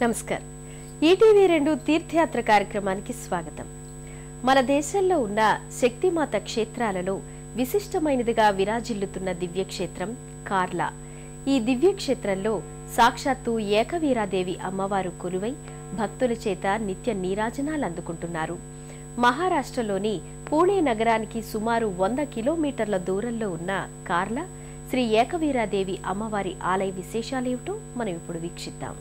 నమస్కారం. ఈటీవీ రెండు తీర్థయాత్ర కార్యక్రమానికి స్వాగతం. మన దేశంలో ఉన్న శక్తిమాత క్షేత్రాలలో విశిష్టమైనదిగా విరాజిల్లుతున్న దివ్యక్షేత్రం కార్లా. ఈ దివ్యక్షేత్రంలో సాక్షాత్తు ఏకవీరాదేవి అమ్మవారు కొలువై భక్తుల చేత నిత్య నీరాజనాలు అందుకుంటున్నారు. మహారాష్ట్రలోని పూణే నగరానికి సుమారు వంద కిలోమీటర్ల దూరంలో ఉన్న కార్లా శ్రీ ఏకవీరాదేవి అమ్మవారి ఆలయ విశేషాలేమిటో మనం ఇప్పుడు వీక్షిద్దాం.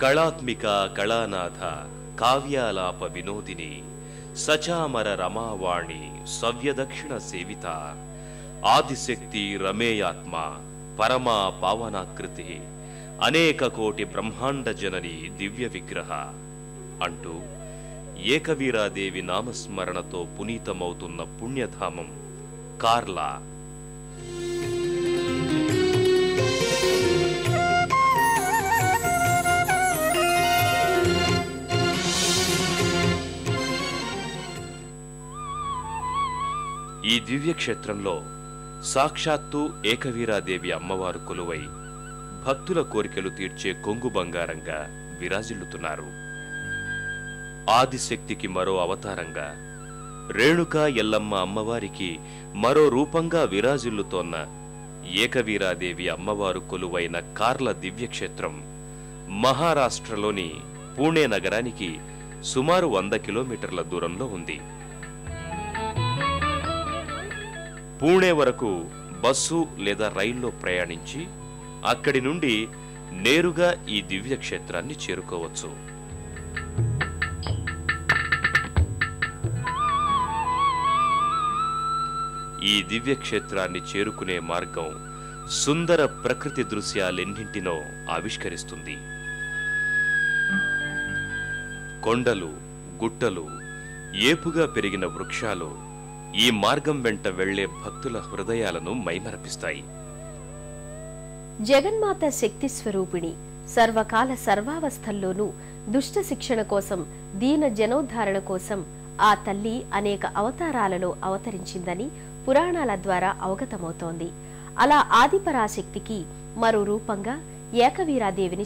కళాత్మిక కళానాథ కావ్యాలాప వినోదిని సచామర రమావాణి సవ్యదక్షిణ సేవిత ఆదిశక్తి రమేయాత్మ పరమా పావనాకృతి అనేక కోటి బ్రహ్మాండ జనని దివ్య విగ్రహ అంటూ ఏకవీరాదేవి నామస్మరణతో పునీతమవుతున్న పుణ్యధామం కార్లా ఈ దివ్యక్షేత్రంలో సాక్షాత్తు ఏకవీరాదేవి అమ్మవారు కొలువై భక్తుల కోరికలు తీర్చే కొంగు బంగారంగా విరాజిల్లుతున్నారు. ఆదిశక్తికి మరో అవతారంగా రేణుకా ఎల్లమ్మ అమ్మవారికి మరో రూపంగా విరాజిల్లుతోన్న ఏకవీరాదేవి అమ్మవారు కొలువైన కార్ల దివ్యక్షేత్రం మహారాష్ట్రలోని పూణే నగరానికి సుమారు వంద కిలోమీటర్ల దూరంలో ఉంది. పూణే వరకు బస్సు లేదా రైల్లో ప్రయాణించి అక్కడి నుండి నేరుగా ఈ దివ్య క్షేత్రాన్ని చేరుకోవచ్చు. ఈ దివ్యక్షేత్రాన్ని చేరుకునే మార్గం సుందర ప్రకృతి దృశ్యాలెన్నింటినో ఆవిష్కరిస్తుంది. కొండలు గుట్టలు ఏపుగా పెరిగిన వృక్షాలు ఈ మార్గం వెంట వెళ్ళే భక్తుల హృదయాలను మైమరపిస్తాయి. జగన్మాత శక్తి స్వరూపిణి సర్వకాల సర్వావస్థల్లోనూ దుష్ట శిక్షణ కోసం దీన జనోద్ధారణ కోసం ఆ తల్లి అనేక అవతారాలలో అవతరించిందని పురాణాల ద్వారా అవగతమవుతోంది. అలా ఆదిపరాశక్తికి మరో రూపంగా ఏకవీరాదేవిని